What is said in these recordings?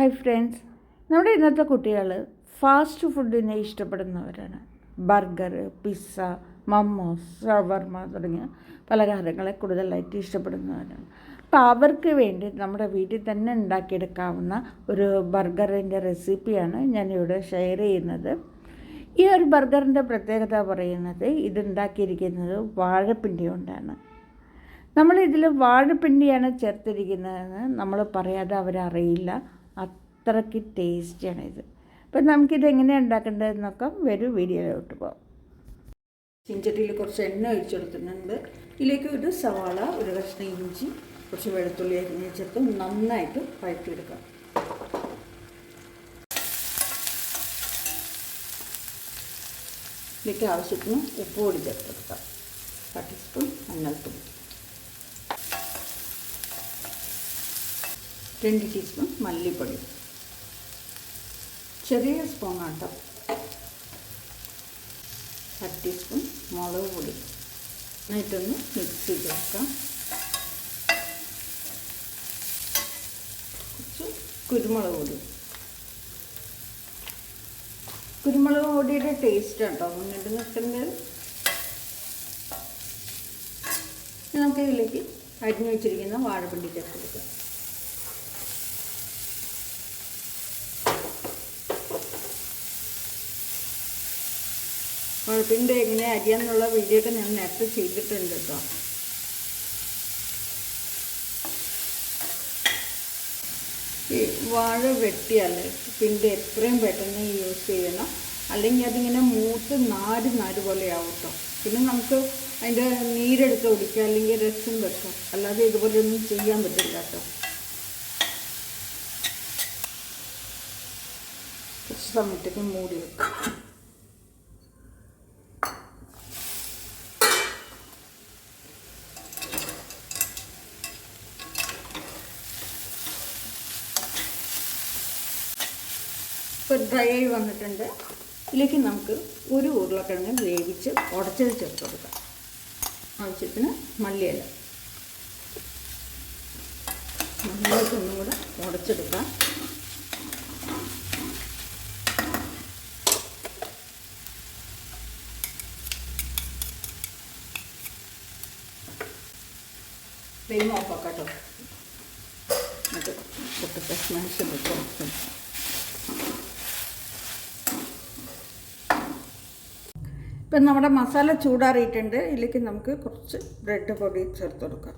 Hi friends നമ്മുടെ ഇന്നത്തെ കുട്ടികൾ ഫാസ്റ്റ് ഫുഡിനെ ഇഷ്ടപ്പെടുന്നവരാണ്. ബർഗർ പിസ്സ മമ്മോസ് ഷവർമ തുടങ്ങിയ പലഹാരങ്ങളെ കൂടുതലായിട്ട് ഇഷ്ടപ്പെടുന്നവരാണ്. അപ്പോൾ അവർക്ക് വേണ്ടി നമ്മുടെ വീട്ടിൽ തന്നെ ഉണ്ടാക്കിയെടുക്കാവുന്ന ഒരു ബർഗറിന്റെ റെസിപ്പിയാണ് ഞാനിവിടെ ഷെയർ ചെയ്യുന്നത്. ഈ ഒരു ബർഗറിന്റെ പ്രത്യേകത പറയുന്നത് ഇതുണ്ടാക്കിയിരിക്കുന്നത് വാഴപ്പിണ്ടി കൊണ്ടാണ്. നമ്മളിതിൽ വാഴപ്പിണ്ടിയാണ് ചേർത്തിരിക്കുന്നതെന്ന് നമ്മൾ പറയാതെ അവരറിയില്ല. അത്രയ്ക്ക് ടേസ്റ്റിയാണ് ഇത്. അപ്പം നമുക്കിത് എങ്ങനെയാണ് ഉണ്ടാക്കേണ്ടതെന്നൊക്കെ നോക്കാം വരും വീഡിയോയിലോട്ട് പോകാം ചിഞ്ചട്ടിയിൽ കുറച്ച് എണ്ണ ഒഴിച്ചു കൊടുത്തിട്ടുണ്ട്. ഇതിലേക്ക് ഒരു സവാള ഒരു കഷ്ണം ഇഞ്ചി കുറച്ച് വെളുത്തുള്ളി അരിഞ്ഞ് ചേർത്ത് നന്നായിട്ട് വഴറ്റിയെടുക്കാം. ഇതിലേക്ക് ആവശ്യത്തിന് ഉപ്പ് പൊടി ചേർത്തെടുക്കാം. കാ ടീസ്പൂൺ മഞ്ഞൾപ്പൊടി. രണ്ട് ടീസ്പൂൺ മല്ലിപ്പൊടി. ചെറിയ സ്പൂൺ ആട്ടോ അര ടീസ്പൂൺ മുളക് പൊടി. എന്നിട്ടൊന്ന് മിക്സ് ചെയ്ത് വെക്കാം. കുറച്ച് കുരുമുളക് പൊടി. കുരുമുളക് പൊടിയുടെ ടേസ്റ്റ് കേട്ടോ മുന്നിട്ട് നിൽക്കുന്നത് നമുക്ക് ഇതിലേക്ക് അരിഞ്ഞു വെച്ചിരിക്കുന്ന വാഴപ്പിണ്ടി ചേർത്ത് കൊടുക്കാം. വാഴപ്പിണ്ടി എങ്ങനെ അരിയാന്നുള്ള വീഡിയോ ഒക്കെ ഞാൻ നേരത്തെ ചെയ്തിട്ടുണ്ട് കേട്ടോ. ഈ വാഴ വെട്ടിയാൽ പിന്റെ എത്രയും പെട്ടെന്ന് യൂസ് ചെയ്യണം. അല്ലെങ്കിൽ അതിങ്ങനെ മൂത്ത് നാര് നാര് പോലെ ആവും കേട്ടോ. പിന്നെ നമുക്ക് അതിന്റെ നീരെടുത്ത് കുടിക്കുക അല്ലെങ്കിൽ രസം വെക്കാം. അല്ലാതെ ഇതുപോലെയൊന്നും ചെയ്യാൻ പറ്റില്ല കേട്ടോ. കുറച്ച് സമയത്തേക്ക് മൂടി വെക്കാം. ഇപ്പോൾ ഡ്രൈ ആയി വന്നിട്ടുണ്ട്. ഇതിലേക്ക് നമുക്ക് ഒരു ഉരുളക്കിഴങ്ങ് വേവിച്ച് ഉടച്ചത് ചേർത്ത് കൊടുക്കാം. ആവശ്യത്തിന് മല്ലിയില. മല്ലിയൊക്കെ ഒന്നും കൂടെ ഉടച്ചെടുക്കാം. ഫ്ലെയിം ഓഫ് കേട്ടോ. എന്നിട്ട് പൊട്ടത്തെ സ്മാഷ് വെക്കാം ഇപ്പം നമ്മുടെ മസാല ചൂടാറിയിട്ടുണ്ട്. ഇതിലേക്ക് നമുക്ക് കുറച്ച് ബ്രെഡ് പൊടി ചേർത്ത് കൊടുക്കാം.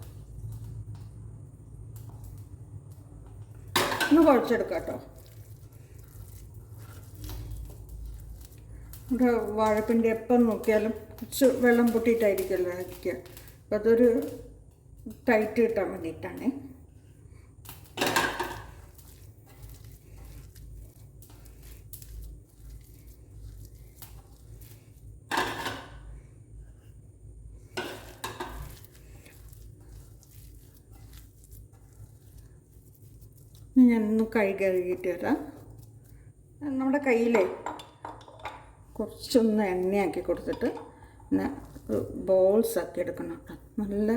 ഒന്ന് കുഴച്ചെടുക്കാം കേട്ടോ. നമ്മുടെ വാഴപ്പിന്റെ എപ്പം നോക്കിയാലും കുറച്ച് വെള്ളം പൊട്ടിയിട്ടായിരിക്കുമല്ലോ ഇരിക്കുക. അപ്പം അതൊരു ടൈറ്റ് കിട്ടാൻ വേണ്ടിയിട്ടാണേ ഞാനൊന്ന് കൈ കഴുകിയിട്ട് വരാം. നമ്മുടെ കയ്യിലെ കുറച്ചൊന്ന് എണ്ണയാക്കി കൊടുത്തിട്ട് പിന്നെ ബോൾസ് ആക്കി എടുക്കണം. നല്ല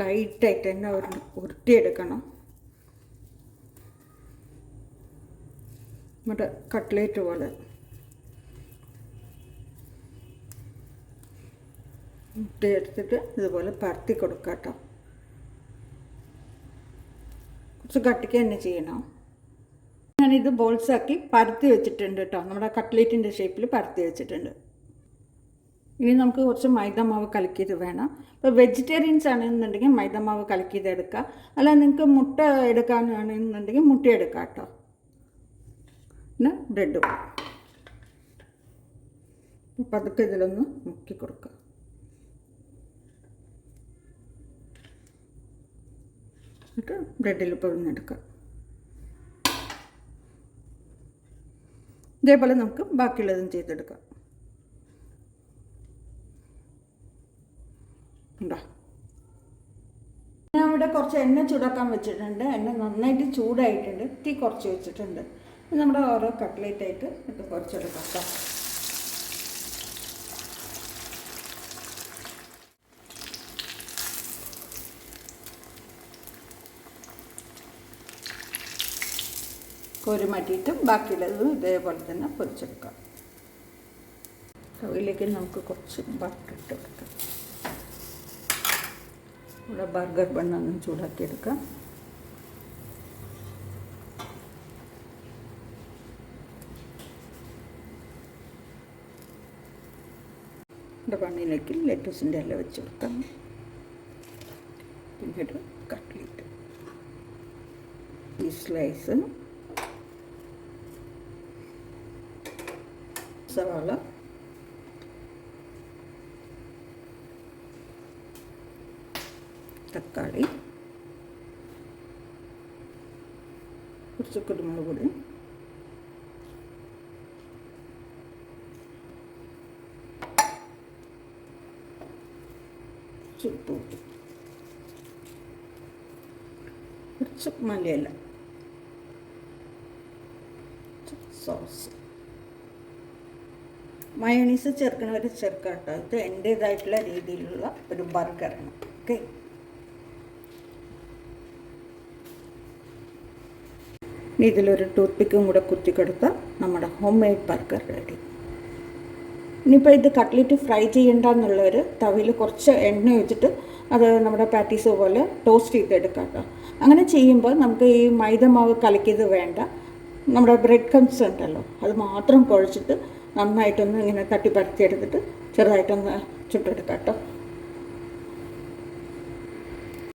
ടൈറ്റായിട്ട് തന്നെ ഒരു ഉരുട്ടിയെടുക്കണം നമ്മുടെ കട്ട്ലേറ്റ് പോലെ. ഉരുട്ടിയെടുത്തിട്ട് ഇതുപോലെ പരത്തി കൊടുക്കാം കേട്ടോ. കുറച്ച് കട്ടിക്ക് തന്നെ ചെയ്യണം. ഞാനിത് ബോൾസാക്കി പരത്തി വെച്ചിട്ടുണ്ട് കേട്ടോ നമ്മുടെ കട്ട്ലേറ്റിന്റെ ഷേപ്പിൽ പരത്തി വെച്ചിട്ടുണ്ട്. ഇനി നമുക്ക് കുറച്ച് മൈദമാവ് കലക്കിയത് വേണം. ഇപ്പോൾ വെജിറ്റേറിയൻസ് ആണെന്നുണ്ടെങ്കിൽ മൈദമാവ് കലക്കിയത് എടുക്കുക അല്ല നിങ്ങൾക്ക് മുട്ട എടുക്കാനാണെന്നുണ്ടെങ്കിൽ മുട്ട എടുക്കാം കേട്ടോ പിന്നെ ബ്രെഡ് പതുക്കെ ഇതിലൊന്ന് മുക്കി കൊടുക്കുക. എന്നിട്ട് ബ്രെഡിൽ പൊഴിഞ്ഞെടുക്കുക ഇതേപോലെ നമുക്ക് ബാക്കിയുള്ളതും ചെയ്തെടുക്കാം. ഞാൻ ഇവിടെ കുറച്ച് എണ്ണ ചൂടാക്കാൻ വെച്ചിട്ടുണ്ട്. എണ്ണ നന്നായിട്ട് ചൂടായിട്ടുണ്ട്. തീ കുറച്ച് വെച്ചിട്ടുണ്ട്. നമ്മുടെ ഓരോ കട്ട്ലേറ്റ് ആയിട്ട് ഇത് കുറച്ചെടുക്കാം കേട്ടോ. കോരി മാറ്റിയിട്ട് ബാക്കിയുള്ളത് ഇതേപോലെ തന്നെ പൊരിച്ചെടുക്കാം. കവിയിലേക്ക് നമുക്ക് കുറച്ച് ബട്ടർ ഇട്ട് കൊടുക്കാം. ഇവിടെ ബർഗർ ബണ്ണൊന്നും ചൂടാക്കിയെടുക്കാം. ഇവിടെ ബണ്ണിലേക്ക് ലെറ്റൂസിന്റെ ഇല വെച്ച് കൊടുക്കാം. പിന്നീട് കട്ട്ലേറ്റ് ഈ സ്ലൈസ് സവാള തക്കാളി കുറച്ച് കുരുമുളക് പൊടി ചുപ്പ് പൊടി കുറച്ച് മലയില സോസ് മയോണീസ് ചേർക്കണവർ ചേർക്കാം കേട്ടോ ഇത് എന്റേതായിട്ടുള്ള രീതിയിലുള്ള ഒരു ബർഗറാണ് ഓക്കെ? ഇതിലൊരു ടൂത്ത്പിക്കും കൂടെ കുത്തി കൊടുത്ത നമ്മുടെ ഹോം മെയ്ഡ് ബർഗർ റെഡി. ഇനിയിപ്പോൾ ഇത് കട്ട്ലറ്റ് ഫ്രൈ ചെയ്യണ്ടെന്നുള്ളവർ തവയിൽ കുറച്ച് എണ്ണ ഒഴിച്ചിട്ട് അത് നമ്മുടെ പാറ്റീസ് പോലെ ടോസ്റ്റ് ചെയ്തെടുക്കാം കേട്ടോ അങ്ങനെ ചെയ്യുമ്പോൾ നമുക്ക് ഈ മൈദ മാവ് കലക്കിയത് വേണ്ട. നമ്മുടെ ബ്രെഡ് കംസ് ഉണ്ടല്ലോ അത് മാത്രം കുഴച്ചിട്ട് നന്നായിട്ടൊന്ന് ഇങ്ങനെ തട്ടി എടുത്തിട്ട് ചെറുതായിട്ടൊന്ന് ചുട്ടെടുക്കാം കേട്ടോ.